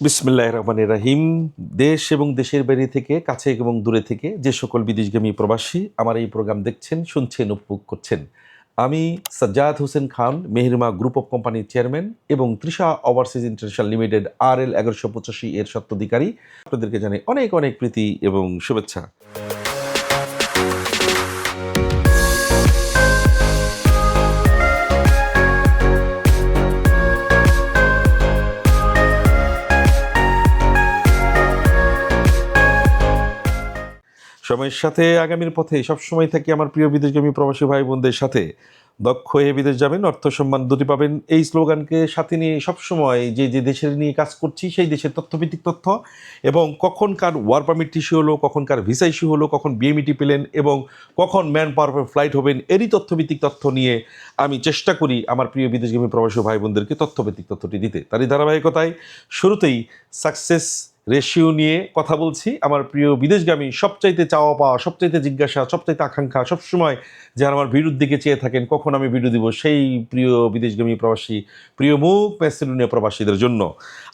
বিসমিল্লাহ রহমান রাহিম। দেশ এবং দেশের বাইরে থেকে, কাছে এবং দূরে থেকে যে সকল বিদেশগামী প্রবাসী আমার এই প্রোগ্রাম দেখছেন, শুনছেন, উপভোগ করছেন। আমি সাজ্জাদ হোসেন খান, মেহরিমা গ্রুপ অফ কোম্পানির চেয়ারম্যান এবং Trisha overseas international limited R L এগারোশো পঁচাশি এর স্বত্বাধিকারী। আপনাদেরকে জানাই অনেক অনেক প্রীতি এবং শুভেচ্ছা। সময়ের সাথে আগামীর পথে সবসময় থাকি আমার প্রিয় বিদেশগামী প্রবাসী ভাই বোনদের সাথে দক্ষ হয়ে বিদেশ যাবেন, অর্থ সম্মান দুটি পাবেন। এই স্লোগানকে সাথে নিয়ে সবসময় যে যে দেশের নিয়ে কাজ করছি, সেই দেশের তথ্যভিত্তিক তথ্য এবং কখন কার ওয়ার পারমিট ইস্যু হলো, কখন কার ভিসা ইস্যু হলো, কখন বিএমইটি পেলেন এবং কখন ম্যান পাওয়ার ফ্লাইট হবেন, এরই তথ্যভিত্তিক তথ্য নিয়ে আমি চেষ্টা করি আমার প্রিয় বিদেশগামী প্রবাসী ভাই বোনদেরকে তথ্যভিত্তিক তথ্যটি দিতে। তারই ধারাবাহিকতায় শুরুতেই সাকসেস রেশিও নিয়ে কথা বলছি। আমার প্রিয় বিদেশগামী, সবচাইতে চাওয়া পাওয়া, সবচাইতে জিজ্ঞাসা, সবচাইতে আকাঙ্ক্ষা, সবসময় যারা আমার ভিডিওর দিকে চেয়ে থাকেন, কখন আমি ভিডিও দিব? সেই প্রিয় বিদেশগামী প্রবাসী, প্রিয় মুখ ম্যাসেডোনিয়া প্রবাসীদের জন্য।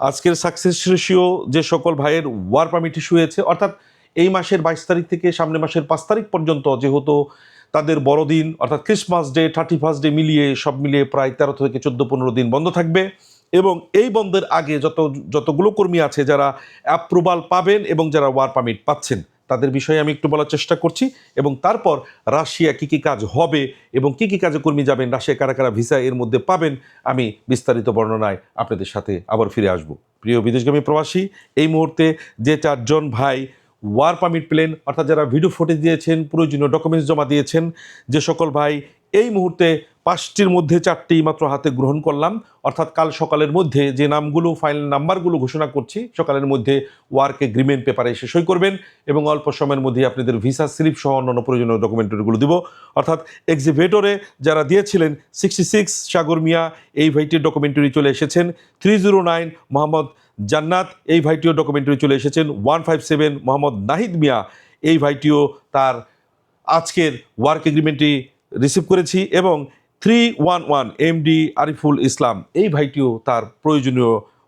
আজকের সাকসেস রেশিও যে সকল ভাইয়ের ওয়ার পারমিট ইস্যু হয়েছে, অর্থাৎ এই মাসের বাইশ তারিখ থেকে সামনে মাসের পাঁচ তারিখ পর্যন্ত যেহেতু তাদের বড়দিন, অর্থাৎ Christmas day thirty first day মিলিয়ে সব মিলিয়ে প্রায় তেরো থেকে চোদ্দ পনেরো দিন বন্ধ থাকবে। এবং এই বন্ধের আগে যত, যতগুলো কর্মী আছে যারা অ্যাপ্রুভাল পাবেন এবং যারা ওয়ার পারমিট পাচ্ছেন, তাদের বিষয়ে আমি একটু বলার চেষ্টা করছি এবং তারপর রাশিয়া কী কী কাজ হবে এবং কী কী কাজে কর্মী যাবেন, রাশিয়া কারা কারা ভিসা এর মধ্যে পাবেন, আমি বিস্তারিত বর্ণনায় আপনাদের সাথে আবার ফিরে আসব। প্রিয় বিদেশগামী প্রবাসী, এই মুহূর্তে যে চারজন ভাই ওয়ার পারমিট পেলেন, অর্থাৎ যারা ভিডিও ফুটেজ দিয়েছেন, প্রয়োজনীয় ডকুমেন্টস জমা দিয়েছেন, যে সকল ভাই এই মুহূর্তে পাঁচটির মধ্যে চারটি মাত্র হাতে গ্রহণ করলাম। অর্থাৎ কাল সকালের মধ্যে যে নামগুলো ফাইনাল নাম্বারগুলো ঘোষণা করছি, সকালের মধ্যে ওয়ার্ক এগ্রিমেন্ট পেপারে এসে সই করবেন এবং অল্প সময়ের মধ্যে আপনাদের ভিসা স্লিপ সহ অন্যান্য প্রয়োজনীয় ডকুমেন্টারিগুলো দিব। অর্থাৎ এক্সিভেটরে যারা দিয়েছিলেন সিক্সটি সিক্স সাগর মিয়া, এই ভাইটির ডকুমেন্টারি চলে এসেছেন। থ্রি জিরো নাইন মোহাম্মদ জান্নাত, এই ভাইটিও ডকুমেন্টারি চলে এসেছেন। One five seven Mohammad Nahid Mia, এই ভাইটিও তার আজকের ওয়ার্ক এগ্রিমেন্টটি রিসিভ করেছি এবং three one one MD Ariful Islam, এই ভাইটিও তার প্রয়োজনীয়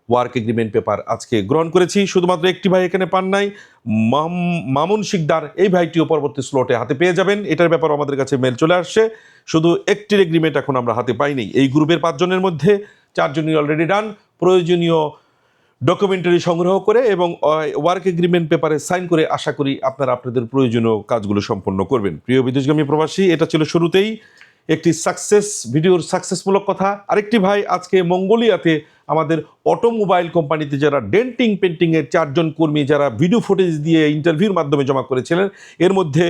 ওয়ার্ক এগ্রিমেন্ট পেপার আজকে গ্রহণ করেছি। শুধুমাত্র একটি ভাই এখানে পান নাই, মাম- মামুন শিকদার, এই ভাইটিও পরবর্তী স্লটে হাতে পেয়ে যাবেন। এটার ব্যাপার আমাদের কাছে মেল চলে আসছে। শুধু একটির এগ্রিমেন্ট এখন আমরা হাতে পাইনি। এই গ্রুপের পাঁচজনের মধ্যে চারজনই অলরেডি ডান প্রয়োজনীয় ডকুমেন্টারি সংগ্রহ করে এবং ওয়ার্ক এগ্রিমেন্ট পেপারে সাইন করে আশা করি আপনারা আপনাদের প্রয়োজনীয় কাজগুলো সম্পন্ন করবেন। প্রিয় বিদেশগামী প্রবাসী, এটা ছিল শুরুতেই। একটি সাকসেস ভিডিওর সাকসেসমূলক কথা। আরেকটি ভাই আজকে মঙ্গোলিয়াতে আমাদের অটোমোবাইল কোম্পানিতে যারা ডেন্টিং পেন্টিংয়ের চারজন কর্মী যারা ভিডিও ফুটেজ দিয়ে ইন্টারভিউর মাধ্যমে জমা করেছিলেন, এর মধ্যে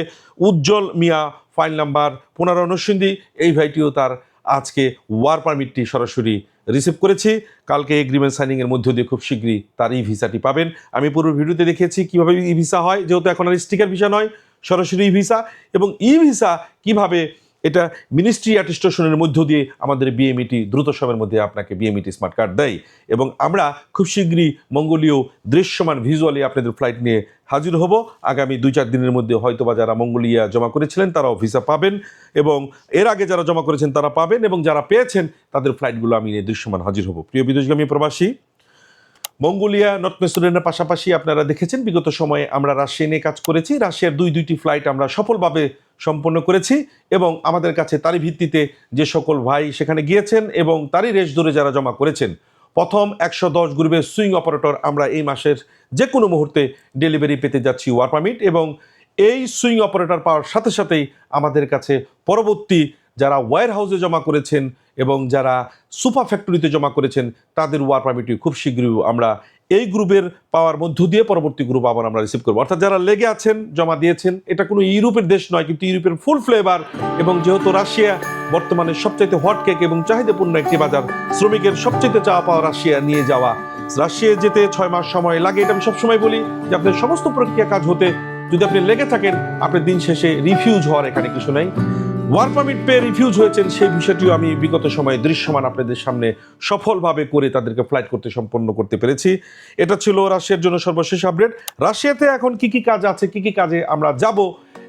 উজ্জ্বল মিয়া ফাইল নাম্বার পনেরো নরসিংদী, এই ভাইটিও তার আজকে ওয়ার পারমিটটি সরাসরি রিসিভ করেছি। কালকে এগ্রিমেন্ট সাইনিংয়ের মধ্য দিয়ে খুব শীঘ্রই তার ই ভিসাটি পাবেন। আমি পুরো ভিডিওতে দেখেছি কীভাবে ই ভিসা হয়, যেহেতু এখন আর স্টিকার ভিসা নয়, সরাসরি ই ভিসা। এবং ই ভিসা কীভাবে এটা মিনিস্ট্রি অ্যাটেস্টেশনের মধ্য দিয়ে আমাদের বিএমইটি দ্রুত সময়ের মধ্যে আপনাকে বিএমইটি স্মার্ট কার্ড দেয় এবং আমরা খুব শীঘ্রই মঙ্গোলীয় দৃশ্যমান ভিজুয়ালি আপনাদের ফ্লাইট নিয়ে হাজির হব। আগামী দুই চার দিনের মধ্যে হয়তো বা যারা মঙ্গোলিয়া জমা করেছিলেন তারাও ভিসা পাবেন এবং এর আগে যারা জমা করেছেন তারা পাবেন এবং যারা পেয়েছেন তাদের ফ্লাইটগুলো আমি নিয়ে দৃশ্যমান হাজির হব। প্রিয় বিদেশগামী প্রবাসী মঙ্গোলিয়া নর্থ মেসুরেনের পাশাপাশি আপনারা দেখেছেন, বিগত সময়ে আমরা রাশিয়া নিয়ে কাজ করেছি। রাশিয়ার দুই, দুইটি ফ্লাইট আমরা সফলভাবে সম্পন্ন করেছি এবং আমাদের কাছে তারই ভিত্তিতে যে সকল ভাই সেখানে গিয়েছেন এবং তারই রেশ ধরে যারা জমা করেছেন, প্রথম একশো দশ গ্রুপের সুইং অপারেটর আমরা এই মাসের যে কোনো মুহূর্তে ডেলিভারি পেতে যাচ্ছি ওয়ার পারমিট এবং এই সুইং অপারেটর পাওয়ার সাথে সাথেই আমাদের কাছে পরবর্তী যারা ওয়ার হাউসে জমা করেছেন এবং যারা সুপার ফ্যাক্টরিতে জমা করেছেন, তাদের ওয়ার পারমিটটি খুব শীঘ্রই আমরা এই গ্রুপের পাওয়ার মধ্য দিয়ে পরবর্তী গ্রুপ আবার আমরা রিসিভ করব। অর্থাৎ যারা লেগে আছেন, জমা দিয়েছেন, এটা কোনো ইউরোপের দেশ নয়, কিন্তু ইউরোপের ফুল ফ্লেভার এবং যেহেতু রাশিয়া বর্তমানে সবচাইতে হট কেক এবং চাহিদাপূর্ণ একটি বাজার, শ্রমিকের সবচাইতে চাওয়া পাওয়া রাশিয়া নিয়ে যাওয়া। রাশিয়া যেতে ছয় মাস সময় লাগে, এটা আমি সবসময় বলি যে আপনার সমস্ত প্রক্রিয়া কাজ হতে, যদি আপনি লেগে থাকেন, আপনার দিন শেষে রিফিউজ হওয়ার এখানে কিছু নাই। ওয়ার পারমিট পেয়ে রিফিউজ হয়েছেন, সেই বিষয়টিও আমি বিগত সময়ে দৃশ্যমান আপনাদের সামনে সফলভাবে করে তাদেরকে ফ্লাইট করতে সম্পন্ন করতে পেরেছি। এটা ছিল রাশিয়ার জন্য সর্বশেষ আপডেট রাশিয়াতে এখন কি কি কাজ আছে, কি কি কাজে আমরা যাব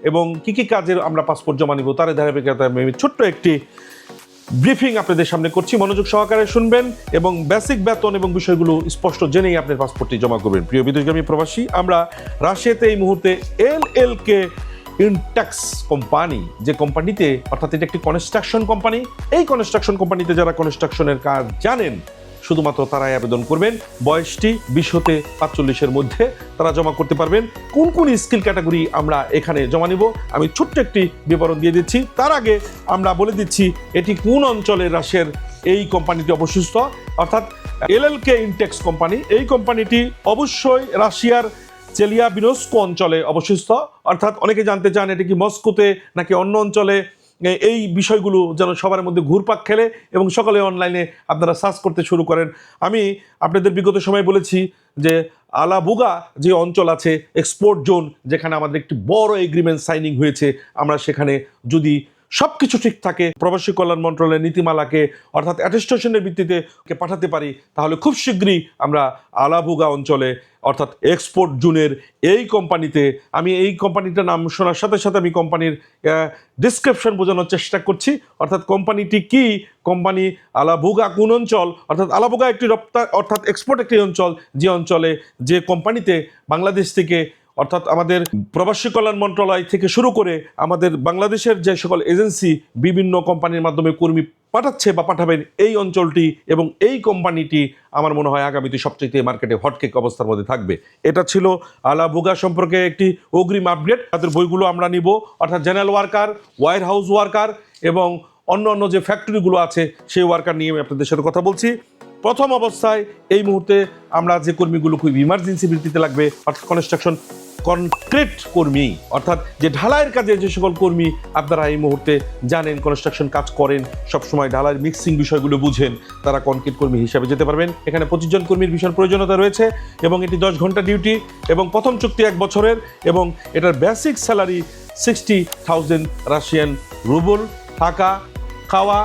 এবং কি কি কাজের আমরা পাসপোর্ট জমা নিব, তার ধারাবাহিকতায় আমি ছোট্ট একটি ব্রিফিং আপনাদের সামনে করছি। মনোযোগ সহকারে শুনবেন এবং বেসিক বেতন এবং বিষয়গুলো স্পষ্ট জেনেই আপনার পাসপোর্টটি জমা করবেন। প্রিয় বিদেশগামী প্রবাসী, আমরা রাশিয়াতে এই মুহূর্তে এল এল কে ইনট্যাক্স কোম্পানি যে কোম্পানিতে অর্থাৎ এটা একটি কনস্ট্রাকশন কোম্পানি এই কনস্ট্রাকশন কোম্পানিতে যারা কনস্ট্রাকশনের কাজ জানেন, শুধুমাত্র তারাই আবেদন করবেন। বয়সটি বিশ হতে পাঁচচল্লিশের মধ্যে তারা জমা করতে পারবেন। কোন কোন স্কিল ক্যাটাগরি আমরা এখানে জমা নিব? আমি ছোট্ট একটি বিবরণ দিয়ে দিচ্ছি। তার আগে আমরা বলে দিচ্ছি, এটি কোন অঞ্চলের রাশিয়ার এই কোম্পানিটি অবশিষ্ট? অর্থাৎ এলএলকে ইনটেক্স কোম্পানি এই কোম্পানিটি অবশ্যই রাশিয়ার চেলিয়া বিনস্কো অঞ্চলে অবশিষ্ট অর্থাৎ অনেকে জানতে চান এটি কি মস্কোতে নাকি অন্য অঞ্চলে এই বিষয়গুলো যেন সবার মধ্যে ঘুরপাক খেলে এবং সকলে অনলাইনে আপনারা সার্চ করতে শুরু করেন। আমি আপনাদের বিগত সময় বলেছি যে আলাবুগা যে অঞ্চল আছে এক্সপোর্ট জোন যেখানে আমাদের একটি বড় এগ্রিমেন্ট সাইনিং হয়েছে, আমরা সেখানে যদি সব কিছু ঠিক থাকে। প্রবাসী কল্যাণ মন্ত্রণালয়ের নীতিমালাকে অর্থাৎ অ্যাটেস্টেশনের ভিত্তিতে পাঠাতে পারি, তাহলে খুব শীঘ্রই আমরা আলাভুগা অঞ্চলে, অর্থাৎ এক্সপোর্ট জুনের এই কোম্পানিতে আমি এই কোম্পানিটার নাম শোনার সাথে সাথে আমি কোম্পানির ডিসক্রিপশন বোঝানোর চেষ্টা করছি। অর্থাৎ কোম্পানিটি কি? কোম্পানি আলাভুগা কোন অঞ্চল? অর্থাৎ আলাবুগা একটি রপ্তা, অর্থাৎ এক্সপোর্ট একটি অঞ্চল। যে অঞ্চলে, যে কোম্পানিতে বাংলাদেশ থেকে অর্থাৎ আমাদের প্রবাসী কল্যাণ মন্ত্রণালয় থেকে শুরু করে আমাদের বাংলাদেশের যে সকল এজেন্সি বিভিন্ন কোম্পানির মাধ্যমে কর্মী পাঠাচ্ছে বা পাঠাবেন এই অঞ্চলটি এবং এই কোম্পানিটি আমার মনে হয় আগামীতে সবচেয়ে মার্কেটে হটকেক অবস্থার মধ্যে থাকবে। এটা ছিল আলা বুগা সম্পর্কে একটি অগ্রিম আপডেট। তাদের বইগুলো আমরা নিব। অর্থাৎ general worker, warehouse worker এবং অন্য অন্য যে ফ্যাক্টরিগুলো আছে, সেই ওয়ার্কার নিয়ে আমি আপনাদের সাথে কথা বলছি। প্রথম অবস্থায় এই মুহূর্তে আমরা যে কর্মীগুলো খুব ইমার্জেন্সি ভিত্তিতে লাগবে, অর্থাৎ কনস্ট্রাকশন কনক্রিট কর্মী, অর্থাৎ যে ঢালাইয়ের কাজে যে সকল কর্মী আপনারা এই মুহূর্তে জানেন কনস্ট্রাকশন কাজ করেন, সবসময় ঢালাইয়ের মিক্সিং বিষয়গুলো বুঝেন, তারা কনক্রিট কর্মী হিসাবে যেতে পারবেন। এখানে পঁচিশ জন কর্মীর ভীষণ প্রয়োজনীয়তা রয়েছে এবং এটি দশ ঘণ্টা ডিউটি এবং প্রথম চুক্তি এক বছরের এবং এটার basic salary sixty thousand Russian rouble থাকা খাওয়া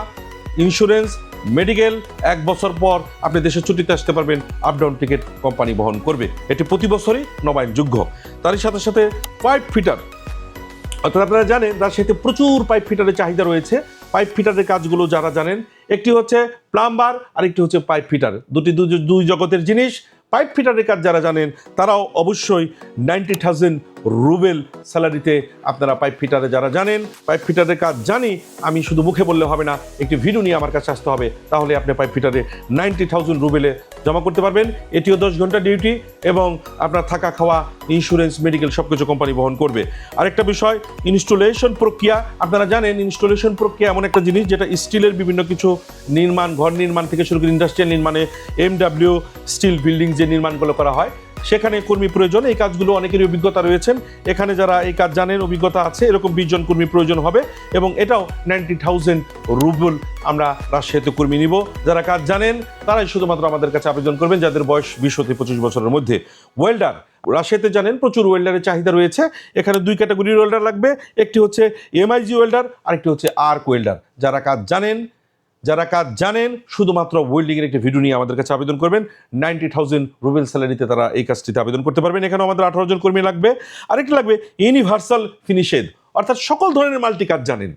ইন্স্যুরেন্স মেডিকেল, এক বছর পর আপনি দেশের ছুটিতে আসতে পারবেন আপ ডাউন টিকিট কোম্পানি বহন করবে। এটি প্রতি বছরই নবায়নযোগ্য তারই সাথে সাথে পাইপ ফিটার অর্থাৎ আপনারা জানেন রাজশাহীতে প্রচুর পাইপ ফিটারের চাহিদা রয়েছে। পাইপ ফিটারের কাজগুলো যারা জানেন, একটি হচ্ছে প্লাম্বার আর একটি হচ্ছে পাইপ ফিটার দুটি দুই জগতের জিনিস। পাইপ ফিটারের কাজ যারা জানেন, তারাও অবশ্যই নাইনটি থাউজেন্ড রুবেল স্যালারিতে আপনারা পাইপ ফিটারে যারা জানেন, পাইপ ফিটারের কাজ জানি, আমি শুধু মুখে বললে হবে না, একটি ভিডিও নিয়ে আমার কাছে আসতে হবে। তাহলে আপনি পাইপ ফিটারে নাইনটি থাউজেন্ড রুবেলে জমা করতে পারবেন। এটিও দশ ঘণ্টা ডিউটি এবং আপনার থাকা খাওয়া ইন্স্যুরেন্স মেডিকেল সব কিছু কোম্পানি বহন করবে। আরেকটা বিষয় ইনস্টলেশন প্রক্রিয়া। আপনারা জানেন ইনস্টলেশন প্রক্রিয়া এমন একটা জিনিস যেটা স্টিলের বিভিন্ন কিছু নির্মাণ, ঘর নির্মাণ থেকে শুরু করে ইন্ডাস্ট্রিয়াল নির্মাণে এমডাব্লিউ স্টিল বিল্ডিং যে নির্মাণগুলো করা হয় সেখানে কর্মী প্রয়োজন, এই কাজগুলো অনেকেরই অভিজ্ঞতা রয়েছেন। এখানে যারা এই কাজ জানেন, অভিজ্ঞতা আছে, এরকম বিশ জন কর্মী প্রয়োজন হবে এবং এটাও নাইনটি থাউজেন্ড রুবল আমরা রাজশাহীতে কর্মী নিব। যারা কাজ জানেন, তারাই শুধুমাত্র আমাদের কাছে আবেদন করবেন, যাদের বয়স বিশ হতে পঁচিশ বছরের মধ্যে। ওয়েল্ডার রাশিয়াতে জানেন, প্রচুর ওয়েল্ডারের চাহিদা রয়েছে। এখানে দুই ক্যাটাগরির ওয়েল্ডার লাগবে, একটি হচ্ছে এমআইজি ওয়েল্ডার, আরেকটি হচ্ছে আর্ক ওয়েল্ডার। যারা কাজ জানেন যারা কাজ জানেন, শুধুমাত্র ওয়েল্ডিংয়ের একটি ভিডিও নিয়ে আমাদের কাছে আবেদন করবেন। নাইনটি থাউজেন্ড রুবেল স্যালারিতে তারা এই কাজটিতে আবেদন করতে পারবেন। এখানেও আমাদের আঠারো জন কর্মী লাগবে। আরেকটি লাগবে ইউনিভার্সাল ফিনিশেড অর্থাৎ সকল ধরনের মাল্টি কাজ জানেন।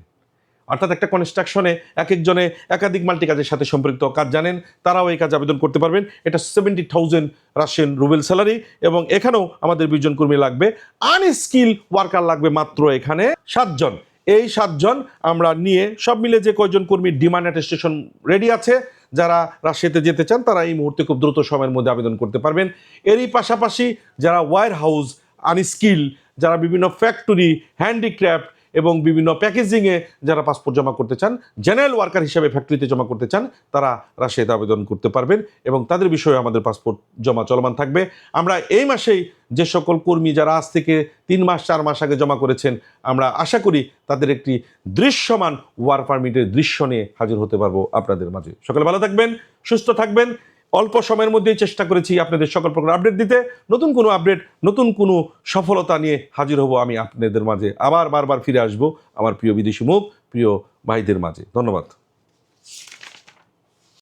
অর্থাৎ একটা কনস্ট্রাকশনে এক একজনে একাধিক মাল্টি কাজের সাথে সম্পৃক্ত কাজ জানেন, তারাও এই কাজে আবেদন করতে পারবেন। এটা seventy thousand Russian rouble salary এবং এখানেও আমাদের বিশজন কর্মী লাগবে। আনস্কিল ওয়ার্কার লাগবে মাত্র এখানে সাতজন। এই সাতজন আমরা নিয়ে সব মিলে যে কয়জন কর্মীর ডিমান্ড অ্যাটেস্টেশন রেডি আছে, যারা রাশিয়াতে যেতে চান, তারা এই মুহূর্তে খুব দ্রুত সময়ের মধ্যে আবেদন করতে পারবেন। এরই পাশাপাশি যারা ওয়ার হাউস আনস্কিল যারা বিভিন্ন ফ্যাক্টরি হ্যান্ডিক্রাফট এবং বিভিন্ন প্যাকেজিংয়ে যারা পাসপোর্ট জমা করতে চান জেনারেল ওয়ার্কার হিসাবে ফ্যাক্টরিতে জমা করতে চান, তারা রাশিয়াতে আবেদন করতে পারবেন এবং তাদের বিষয়ে আমাদের পাসপোর্ট জমা চলমান থাকবে। আমরা এই মাসেই যে সকল কর্মী যারা আজ থেকে তিন মাস, চার মাস আগে জমা করেছেন, আমরা আশা করি তাদের একটি দৃশ্যমান ওয়ার পারমিটের দৃশ্য নিয়ে হাজির হতে পারব আপনাদের মাঝে। সকালে ভালো থাকবেন, সুস্থ থাকবেন। অল্প সময়ের মধ্যেই চেষ্টা করেছি আপনাদের সকল প্রকার আপডেট দিতে। নতুন কোনো আপডেট নতুন কোনো সফলতা নিয়ে হাজির হব আমি আপনাদের মাঝে। আবার বারবার ফিরে আসব আমার প্রিয় বিদেশি মুখ, প্রিয় ভাইদের মাঝে। ধন্যবাদ।